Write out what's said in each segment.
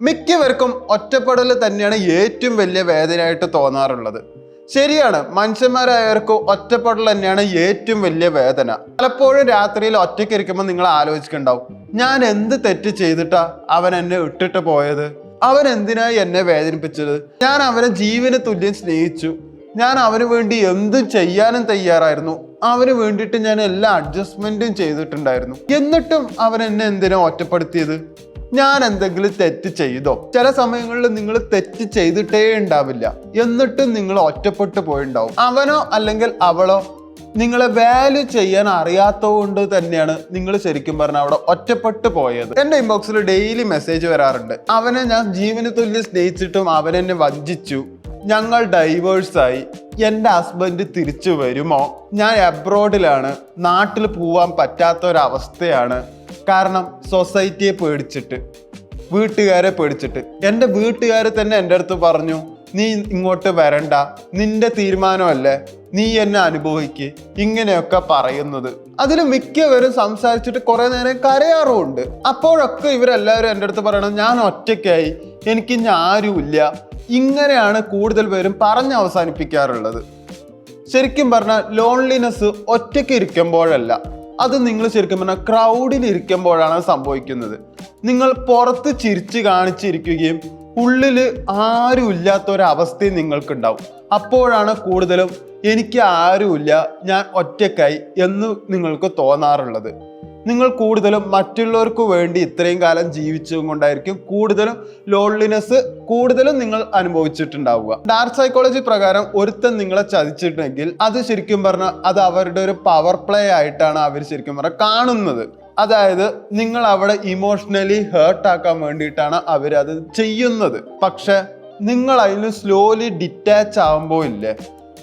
മിക്കവർക്കും ഒറ്റപ്പെടൽ തന്നെയാണ് ഏറ്റവും വലിയ വേദനയായിട്ട് തോന്നാറുള്ളത്. ശരിയാണ് മനുഷ്യന്മാരായവർക്ക് ഒറ്റപ്പെടൽ തന്നെയാണ് ഏറ്റവും വലിയ വേദന. പലപ്പോഴും രാത്രിയിൽ ഒറ്റയ്ക്ക് ഇരിക്കുമ്പോൾ നിങ്ങൾ ആലോചിക്കുന്നുണ്ടാവും ഞാൻ എന്ത് തെറ്റ് ചെയ്തിട്ടാ അവൻ എന്നെ ഇട്ടിട്ട് പോയത്? അവൻ എന്തിനായി എന്നെ വേദനിപ്പിച്ചത്? ഞാൻ അവനെ ജീവന് തുല്യം സ്നേഹിച്ചു. ഞാൻ അവന് വേണ്ടി എന്തും ചെയ്യാനും തയ്യാറായിരുന്നു. അവന് വേണ്ടിയിട്ട് ഞാൻ എല്ലാ അഡ്ജസ്റ്റ്മെന്റും ചെയ്തിട്ടുണ്ടായിരുന്നു. എന്നിട്ടും അവൻ എന്നെ എന്തിനാ ഒറ്റപ്പെടുത്തിയത്? ഞാൻ എന്തെങ്കിലും തെറ്റ് ചെയ്തോ? ചില സമയങ്ങളിൽ നിങ്ങൾ തെറ്റ് ചെയ്തിട്ടേ ഉണ്ടാവില്ല. എന്നിട്ടും നിങ്ങൾ ഒറ്റപ്പെട്ടു പോയിണ്ടാവും. അവനോ അല്ലെങ്കിൽ അവളോ നിങ്ങളെ വാല്യൂ ചെയ്യാൻ അറിയാത്തതുകൊണ്ട് തന്നെയാണ് നിങ്ങൾ ശരിക്കും പറഞ്ഞാൽ അവിടെ ഒറ്റപ്പെട്ടു പോയത്. എന്റെ ഇൻബോക്സിൽ ഡെയിലി മെസ്സേജ് വരാറുണ്ട്. അവനെ ഞാൻ ജീവന തുല്യം സ്നേഹിച്ചിട്ടും അവനെന്നെ വഞ്ചിച്ചു. ഞങ്ങൾ ഡൈവേഴ്സായി എന്റെ ഹസ്ബൻഡ് തിരിച്ചു വരുമോ? ഞാൻ അബ്രോഡിലാണ് നാട്ടിൽ പോവാൻ പറ്റാത്ത ഒരവസ്ഥയാണ് കാരണം സൊസൈറ്റിയെ പേടിച്ചിട്ട് വീട്ടുകാരെ പേടിച്ചിട്ട്. എന്റെ വീട്ടുകാർ തന്നെ എന്റെ അടുത്ത് പറഞ്ഞു നീ ഇങ്ങോട്ട് വരണ്ട. നിന്റെ തീരുമാനമല്ലേ? നീ എന്നെ അനുഭവിക്ക്. ഇങ്ങനെയൊക്കെ പറയുന്നത്. അതിൽ മിക്കവരും സംസാരിച്ചിട്ട് കുറെ നേരം കരയാറുമുണ്ട്. അപ്പോഴൊക്കെ ഇവരെല്ലാവരും എന്റെ അടുത്ത് പറയണം ഞാൻ ഒറ്റയ്ക്കായി. എനിക്ക് ഞാരുമില്ല ഇങ്ങനെയാണ് കൂടുതൽ പേരും പറഞ്ഞ് അവസാനിപ്പിക്കാറുള്ളത്. ശരിക്കും പറഞ്ഞാൽ ലോൺലിനെസ് ഒറ്റയ്ക്ക് ഇരിക്കുമ്പോഴല്ല. അത് നിങ്ങൾ ശരിക്കും പറഞ്ഞാൽ ക്രൗഡിൽ ഇരിക്കുമ്പോഴാണ് സംഭവിക്കുന്നത്. നിങ്ങൾ പുറത്ത് ചിരിച്ച് കാണിച്ചിരിക്കുകയും ഉള്ളിൽ ആരും ഇല്ലാത്ത ഒരവസ്ഥയും നിങ്ങൾക്കുണ്ടാവും. അപ്പോഴാണ് കൂടുതലും എനിക്ക് ആരുമില്ല ഞാൻ ഒറ്റക്കായി എന്ന് നിങ്ങൾക്ക് തോന്നാറുള്ളത്. നിങ്ങൾ കൂടുതലും മറ്റുള്ളവർക്ക് വേണ്ടി ഇത്രയും കാലം ജീവിച്ചതും കൊണ്ടായിരിക്കും കൂടുതലും ലോൺലിനെസ് കൂടുതലും നിങ്ങൾ അനുഭവിച്ചിട്ടുണ്ടാവുക. ഡാർക്ക് സൈക്കോളജി പ്രകാരം ഒരുത്തൻ നിങ്ങളെ ചതിച്ചിട്ടുണ്ടെങ്കിൽ അത് ശരിക്കും പറഞ്ഞാൽ അത് അവരുടെ ഒരു പവർ പ്ലേ ആയിട്ടാണ് അവർ ശരിക്കും പറഞ്ഞാൽ കാണുന്നത്. അതായത് നിങ്ങൾ അവിടെ ഇമോഷണലി ഹേർട്ട് ആക്കാൻ വേണ്ടിയിട്ടാണ് അവരത് ചെയ്യുന്നത്. പക്ഷെ നിങ്ങൾ അതിന് സ്ലോലി ഡിറ്റാച്ച് ആവുമ്പോ ഇല്ലേ?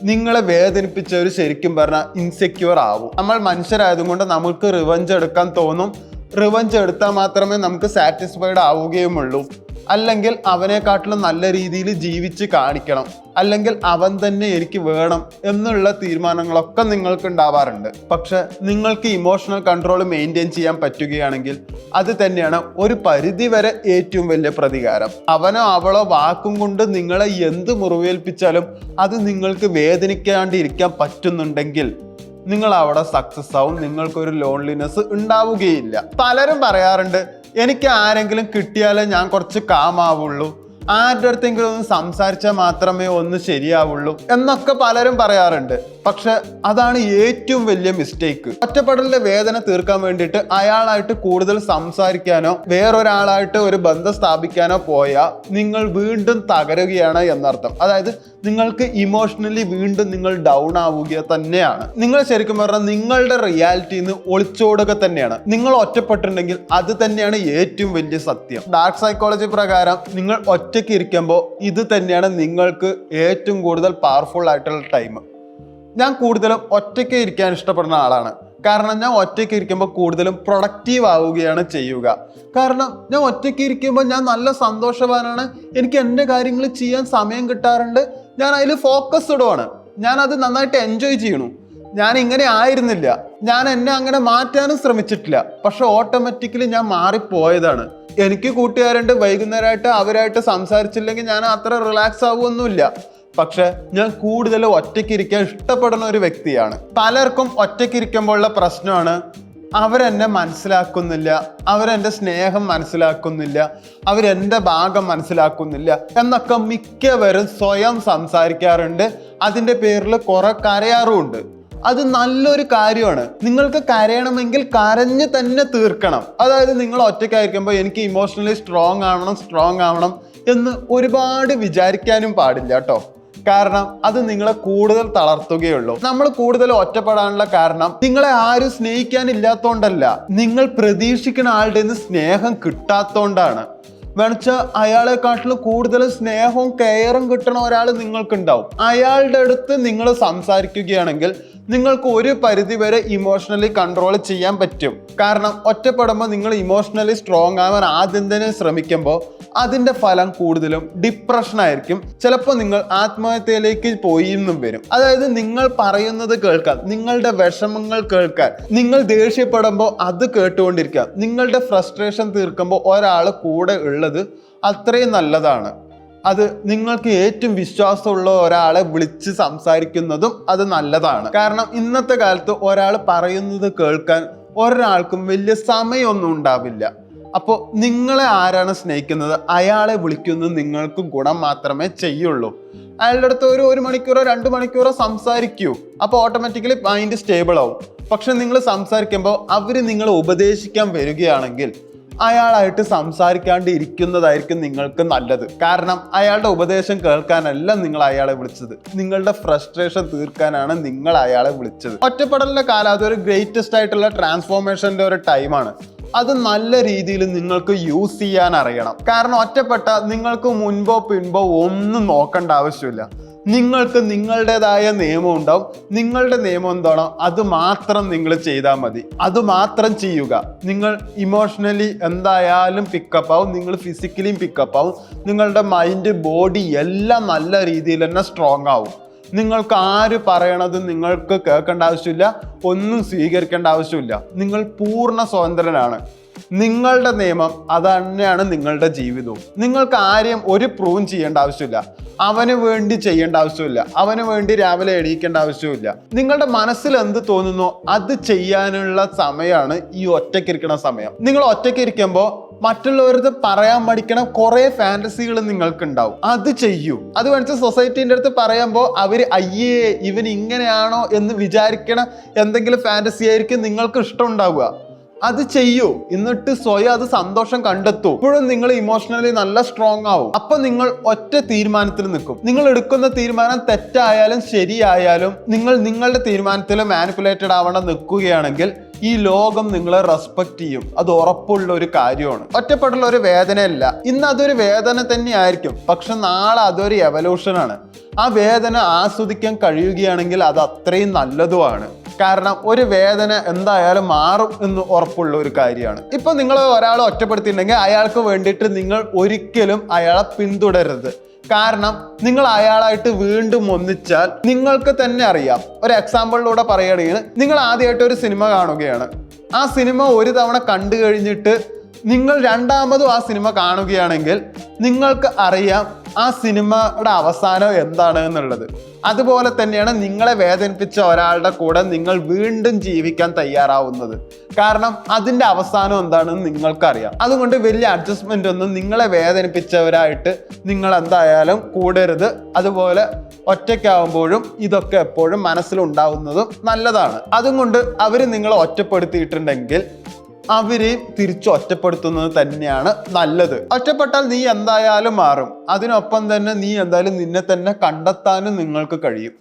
നിങ്ങളെ വേദനിപ്പിച്ചവർ ശരിക്കും പറഞ്ഞാൽ ഇൻസെക്യൂർ ആവും. നമ്മൾ മനുഷ്യരായതുകൊണ്ട് നമുക്ക് റിവഞ്ച് എടുക്കാൻ തോന്നും. റിവഞ്ച് എടുത്താൽ മാത്രമേ നമുക്ക് സാറ്റിസ്ഫൈഡ് ആവുകയുമുള്ളൂ. അല്ലെങ്കിൽ അവനെക്കാട്ടിലും നല്ല രീതിയിൽ ജീവിച്ച് കാണിക്കണം. അല്ലെങ്കിൽ അവൻ തന്നെ എനിക്ക് വേണം എന്നുള്ള തീരുമാനങ്ങളൊക്കെ നിങ്ങൾക്ക് ഉണ്ടാവാറുണ്ട്. പക്ഷെ നിങ്ങൾക്ക് ഇമോഷണൽ കൺട്രോൾ മെയിന്റെയിൻ ചെയ്യാൻ പറ്റുകയാണെങ്കിൽ അത് തന്നെയാണ് ഒരു പരിധി വരെ ഏറ്റവും വലിയ പ്രതികാരം. അവനോ അവളോ വാക്കും കൊണ്ട് നിങ്ങളെ എന്ത് മുറിവേൽപ്പിച്ചാലും അത് നിങ്ങൾക്ക് വേദനിക്കാണ്ടിരിക്കാൻ പറ്റുന്നുണ്ടെങ്കിൽ നിങ്ങൾ അവിടെ സക്സസ് ആവും നിങ്ങൾക്കൊരു ലോൺലിനെസ് ഉണ്ടാവുകയില്ല. പലരും പറയാറുണ്ട് എനിക്ക് ആരെങ്കിലും കിട്ടിയാലേ ഞാൻ കുറച്ച് കാമാവുള്ളൂ. ആരുടെ അടുത്തെങ്കിലും ഒന്ന് സംസാരിച്ചാൽ മാത്രമേ ഒന്ന് ശരിയാവുള്ളൂ എന്നൊക്കെ പലരും പറയാറുണ്ട്. പക്ഷെ അതാണ് ഏറ്റവും വലിയ മിസ്റ്റേക്ക് ഒറ്റപ്പെടലിന്റെ വേദന തീർക്കാൻ വേണ്ടിയിട്ട് അയാളായിട്ട് കൂടുതൽ സംസാരിക്കാനോ വേറൊരാളായിട്ട് ഒരു ബന്ധം സ്ഥാപിക്കാനോ പോയാൽ നിങ്ങൾ വീണ്ടും തകരുകയാണ് എന്നർത്ഥം. അതായത് നിങ്ങൾക്ക് ഇമോഷണലി വീണ്ടും നിങ്ങൾ ഡൗൺ ആവുക തന്നെയാണ്. നിങ്ങൾ ശരിക്കും പറഞ്ഞാൽ നിങ്ങളുടെ റിയാലിറ്റിയിൽ നിന്ന് ഒളിച്ചോടുക തന്നെയാണ്. നിങ്ങൾ ഒറ്റപ്പെട്ടിട്ടുണ്ടെങ്കിൽ അത് തന്നെയാണ് ഏറ്റവും വലിയ സത്യം. ഡാർക്ക് സൈക്കോളജി പ്രകാരം നിങ്ങൾ ഒറ്റയ്ക്ക് ഇരിക്കുമ്പോൾ ഇത് തന്നെയാണ് നിങ്ങൾക്ക് ഏറ്റവും കൂടുതൽ പവർഫുൾ ആയിട്ടുള്ള ടൈം ഞാൻ കൂടുതലും ഒറ്റയ്ക്ക് ഇരിക്കാൻ ഇഷ്ടപ്പെടുന്ന ആളാണ്. കാരണം ഞാൻ ഒറ്റയ്ക്ക് ഇരിക്കുമ്പോൾ കൂടുതലും പ്രൊഡക്റ്റീവ് ആവുകയാണ് ചെയ്യുക. കാരണം ഞാൻ ഒറ്റയ്ക്ക് ഇരിക്കുമ്പോൾ ഞാൻ നല്ല സന്തോഷവാനാണ്. എനിക്ക് എന്റെ കാര്യങ്ങൾ ചെയ്യാൻ സമയം കിട്ടാറുണ്ട്. ഞാൻ അതിൽ ഫോക്കസ്ഡ് ആണ് ഞാൻ അത് നന്നായിട്ട് എൻജോയ് ചെയ്യണു ഞാൻ ഇങ്ങനെ ആയിരുന്നില്ല. ഞാൻ എന്നെ അങ്ങനെ മാറ്റാനും ശ്രമിച്ചിട്ടില്ല. പക്ഷെ ഓട്ടോമാറ്റിക്കലി ഞാൻ മാറിപ്പോയതാണ്. എനിക്ക് കൂട്ടുകാരുണ്ട് വൈകുന്നേരമായിട്ട് അവരായിട്ട് സംസാരിച്ചില്ലെങ്കിൽ ഞാൻ അത്ര റിലാക്സ് ആവുമൊന്നുമില്ല പക്ഷെ ഞാൻ കൂടുതൽ ഒറ്റയ്ക്കിരിക്കാൻ ഇഷ്ടപ്പെടുന്ന ഒരു വ്യക്തിയാണ്. പലർക്കും ഒറ്റയ്ക്കിരിക്കുമ്പോഴുള്ള പ്രശ്നമാണ് അവരെന്നെ മനസ്സിലാക്കുന്നില്ല അവരെന്റെ സ്നേഹം മനസ്സിലാക്കുന്നില്ല അവരെന്റെ ഭാഗം മനസ്സിലാക്കുന്നില്ല എന്നൊക്കെ മിക്കവരും സ്വയം സംസാരിക്കാറുണ്ട്. അതിന്റെ പേരിൽ കുറെ കരയാറുമുണ്ട്. അത് നല്ലൊരു കാര്യമാണ്. നിങ്ങൾക്ക് കരയണമെങ്കിൽ കരഞ്ഞ് തന്നെ തീർക്കണം. അതായത് നിങ്ങൾ ഒറ്റയ്ക്കായിരിക്കുമ്പോൾ എനിക്ക് ഇമോഷണലി സ്ട്രോങ് ആവണം സ്ട്രോങ് ആവണം എന്ന് ഒരുപാട് വിചാരിക്കാനും പാടില്ല കേട്ടോ. കാരണം അത് നിങ്ങളെ കൂടുതൽ തളർത്തുകയുള്ളൂ. നമ്മൾ കൂടുതൽ ഒറ്റപ്പെടാനുള്ള കാരണം നിങ്ങളെ ആരും സ്നേഹിക്കാനില്ലാത്തോണ്ടല്ല. നിങ്ങൾ പ്രതീക്ഷിക്കുന്ന ആളുടെ നിന്ന് സ്നേഹം കിട്ടാത്തോണ്ടാണ്. വെണച്ച അയാളെക്കാട്ടിലും കൂടുതൽ സ്നേഹവും കെയറും കിട്ടണ ഒരാൾ നിങ്ങൾക്കുണ്ടാവും. അയാളുടെ അടുത്ത് നിങ്ങൾ സംസാരിക്കുകയാണെങ്കിൽ നിങ്ങൾക്ക് ഒരു പരിധി വരെ ഇമോഷണലി കൺട്രോൾ ചെയ്യാൻ പറ്റും. കാരണം ഒറ്റപ്പെടുമ്പോൾ നിങ്ങൾ ഇമോഷണലി സ്ട്രോങ് ആവാൻ ആദ്യം തന്നെ ശ്രമിക്കുമ്പോൾ അതിന്റെ ഫലം കൂടുതലും ഡിപ്രഷൻ ആയിരിക്കും. ചിലപ്പോൾ നിങ്ങൾ ആത്മഹത്യയിലേക്ക് പോയി എന്നും വരും. അതായത് നിങ്ങൾ പറയുന്നത് കേൾക്കാൻ നിങ്ങളുടെ വിഷമങ്ങൾ കേൾക്കാൻ. നിങ്ങൾ ദേഷ്യപ്പെടുമ്പോൾ അത് കേട്ടുകൊണ്ടിരിക്കാം നിങ്ങളുടെ ഫ്രസ്ട്രേഷൻ തീർക്കുമ്പോൾ ഒരാൾ കൂടെ ഉള്ളത് അത്രയും നല്ലതാണ്. അത് നിങ്ങൾക്ക് ഏറ്റവും വിശ്വാസമുള്ള ഒരാളെ വിളിച്ച് സംസാരിക്കുന്നതും അത് നല്ലതാണ്. കാരണം ഇന്നത്തെ കാലത്ത് ഒരാൾ പറയുന്നത് കേൾക്കാൻ ഒരാൾക്കും വലിയ സമയമൊന്നും ഉണ്ടാവില്ല. അപ്പോൾ നിങ്ങളെ ആരാണ് സ്നേഹിക്കുന്നത്? അയാളെ വിളിക്കുന്നത് നിങ്ങൾക്ക് ഗുണം മാത്രമേ ചെയ്യുള്ളൂ. അയാളുടെ അടുത്ത് ഒരു ഒരു മണിക്കൂറോ രണ്ട് മണിക്കൂറോ സംസാരിക്കൂ. അപ്പോൾ ഓട്ടോമാറ്റിക്കലി മൈൻഡ് സ്റ്റേബിൾ ആവും. പക്ഷെ നിങ്ങൾ സംസാരിക്കുമ്പോൾ അവർ നിങ്ങളെ ഉപദേശിക്കാൻ വരികയാണെങ്കിൽ അയാളായിട്ട് സംസാരിക്കാണ്ട് ഇരിക്കുന്നതായിരിക്കും നിങ്ങൾക്ക് നല്ലത്. കാരണം അയാളുടെ ഉപദേശം കേൾക്കാനല്ല നിങ്ങൾ അയാളെ വിളിച്ചത്. നിങ്ങളുടെ ഫ്രസ്ട്രേഷൻ തീർക്കാനാണ് നിങ്ങൾ അയാളെ വിളിച്ചത്. ഒറ്റപ്പെടലിന്റെ കാലം അതൊരു ഗ്രേറ്റസ്റ്റ് ആയിട്ടുള്ള ട്രാൻസ്ഫോർമേഷന്റെ ഒരു ടൈമാണ് അത് നല്ല രീതിയിൽ നിങ്ങൾക്ക് യൂസ് ചെയ്യാൻ അറിയണം. കാരണം ഒറ്റപ്പെട്ട നിങ്ങൾക്ക് മുൻപോ പിൻപോ ഒന്നും നോക്കേണ്ട ആവശ്യമില്ല. നിങ്ങൾക്ക് നിങ്ങളുടേതായ നിയമം ഉണ്ടാവും. നിങ്ങളുടെ നിയമം എന്താണോ അത് മാത്രം നിങ്ങൾ ചെയ്താൽ മതി. അത് മാത്രം ചെയ്യുക. നിങ്ങൾ ഇമോഷണലി എന്തായാലും പിക്കപ്പ് ആവും. നിങ്ങൾ ഫിസിക്കലിയും പിക്കപ്പ് ആവും. നിങ്ങളുടെ മൈൻഡ് ബോഡി എല്ലാം നല്ല രീതിയിൽ തന്നെ സ്ട്രോങ് ആവും. നിങ്ങൾക്ക് ആര് പറയണത് നിങ്ങൾക്ക് കേൾക്കേണ്ട ആവശ്യമില്ല ഒന്നും സ്വീകരിക്കേണ്ട ആവശ്യമില്ല. നിങ്ങൾ പൂർണ സ്വതന്ത്രനാണ്. നിങ്ങളുടെ നിയമം അത് തന്നെയാണ് നിങ്ങളുടെ ജീവിതവും. നിങ്ങൾക്ക് ആരെയും ഒരു പ്രൂവ് ചെയ്യേണ്ട ആവശ്യമില്ല. അവന് വേണ്ടി ചെയ്യേണ്ട ആവശ്യമില്ല. അവന് വേണ്ടി രാവിലെ എണീക്കേണ്ട ആവശ്യമില്ല. നിങ്ങളുടെ മനസ്സിൽ എന്ത് തോന്നുന്നു അത് ചെയ്യാനുള്ള സമയമാണ് ഈ ഒറ്റക്കിരിക്കണ സമയം. നിങ്ങൾ ഒറ്റക്കിരിക്കുമ്പോൾ മറ്റുള്ളവരത് പറയാൻ മടിക്കണ കുറെ ഫാന്റസികൾ നിങ്ങൾക്ക് ഉണ്ടാവും അത് ചെയ്യൂ. അത് വേണിച്ച് സൊസൈറ്റീന്റെ അടുത്ത് പറയുമ്പോൾ അവർ അയ്യേ ഇവൻ ഇങ്ങനെയാണോ? എന്ന് വിചാരിക്കണ എന്തെങ്കിലും ഫാന്റസി ആയിരിക്കും നിങ്ങൾക്ക് ഇഷ്ടം ഉണ്ടാവുക. അത് ചെയ്യൂ. എന്നിട്ട് സ്വയം അത് സന്തോഷം കണ്ടെത്തൂ. ഇപ്പോഴും നിങ്ങൾ ഇമോഷണലി നല്ല സ്ട്രോങ് ആവും. അപ്പൊ നിങ്ങൾ ഒറ്റ തീരുമാനത്തിൽ നിൽക്കും. നിങ്ങൾ എടുക്കുന്ന തീരുമാനം തെറ്റായാലും ശരിയായാലും നിങ്ങൾ നിങ്ങളുടെ തീരുമാനത്തിൽ മാനിപ്പുലേറ്റഡ് ആവണം നിൽക്കുകയാണെങ്കിൽ ഈ ലോകം നിങ്ങളെ റെസ്പെക്ട് ചെയ്യും. അത് ഉറപ്പുള്ള ഒരു കാര്യമാണ്. ഒറ്റപ്പെട്ടുള്ള ഒരു വേദനയല്ല. ഇന്ന് അതൊരു വേദന തന്നെ ആയിരിക്കും പക്ഷെ നാളെ അതൊരു എവല്യൂഷനാണ് ആ വേദന ആസ്വദിക്കാൻ കഴിയുകയാണെങ്കിൽ അത് അത്രയും നല്ലതുമാണ്. കാരണം ഒരു വേദന എന്തായാലും മാറും എന്ന് ഉറപ്പുള്ള ഒരു കാര്യമാണ്. ഇപ്പൊ നിങ്ങൾ ഒരാളെ ഒറ്റപ്പെടുത്തിയിട്ടുണ്ടെങ്കിൽ അയാൾക്ക് വേണ്ടിയിട്ട് നിങ്ങൾ ഒരിക്കലും അയാളെ പിന്തുടരരുത്. കാരണം നിങ്ങൾ അയാളായിട്ട് വീണ്ടും ഒന്നിച്ചാൽ നിങ്ങൾക്ക് തന്നെ അറിയാം. ഒരു എക്സാമ്പിളിലൂടെ പറയുകയാണെങ്കിൽ നിങ്ങൾ ആദ്യമായിട്ട് ഒരു സിനിമ കാണുകയാണ്. ആ സിനിമ ഒരു തവണ കണ്ടു കഴിഞ്ഞിട്ട് നിങ്ങൾ രണ്ടാമതും ആ സിനിമ കാണുകയാണെങ്കിൽ നിങ്ങൾക്ക് അറിയാം ആ സിനിമയുടെ അവസാനം എന്താണ് എന്നുള്ളത്? അതുപോലെ തന്നെയാണ് നിങ്ങളെ വേദനിപ്പിച്ച ഒരാളുടെ കൂടെ നിങ്ങൾ വീണ്ടും ജീവിക്കാൻ തയ്യാറാവുന്നത്. കാരണം അതിന്റെ അവസാനം എന്താണെന്ന് നിങ്ങൾക്കറിയാം. അതുകൊണ്ട് വലിയ അഡ്ജസ്റ്റ്മെന്റ് ഒന്നും നിങ്ങളെ വേദനിപ്പിച്ചവരായിട്ട് നിങ്ങൾ എന്തായാലും കൂടരുത്. അതുപോലെ ഒറ്റയ്ക്കാവുമ്പോഴും ഇതൊക്കെ എപ്പോഴും മനസ്സിലുണ്ടാവുന്നതും നല്ലതാണ്. അതുകൊണ്ട് അവർ നിങ്ങളെ ഒറ്റപ്പെടുത്തിയിട്ടുണ്ടെങ്കിൽ അവരെയും തിരിച്ചു ഒറ്റപ്പെടുത്തുന്നത് തന്നെയാണ് നല്ലത്. ഒറ്റപ്പെട്ടാൽ നീ എന്തായാലും മാറും. അതിനൊപ്പം തന്നെ നീ എന്തായാലും നിന്നെ തന്നെ കണ്ടെത്താനും നിങ്ങൾക്ക് കഴിയും.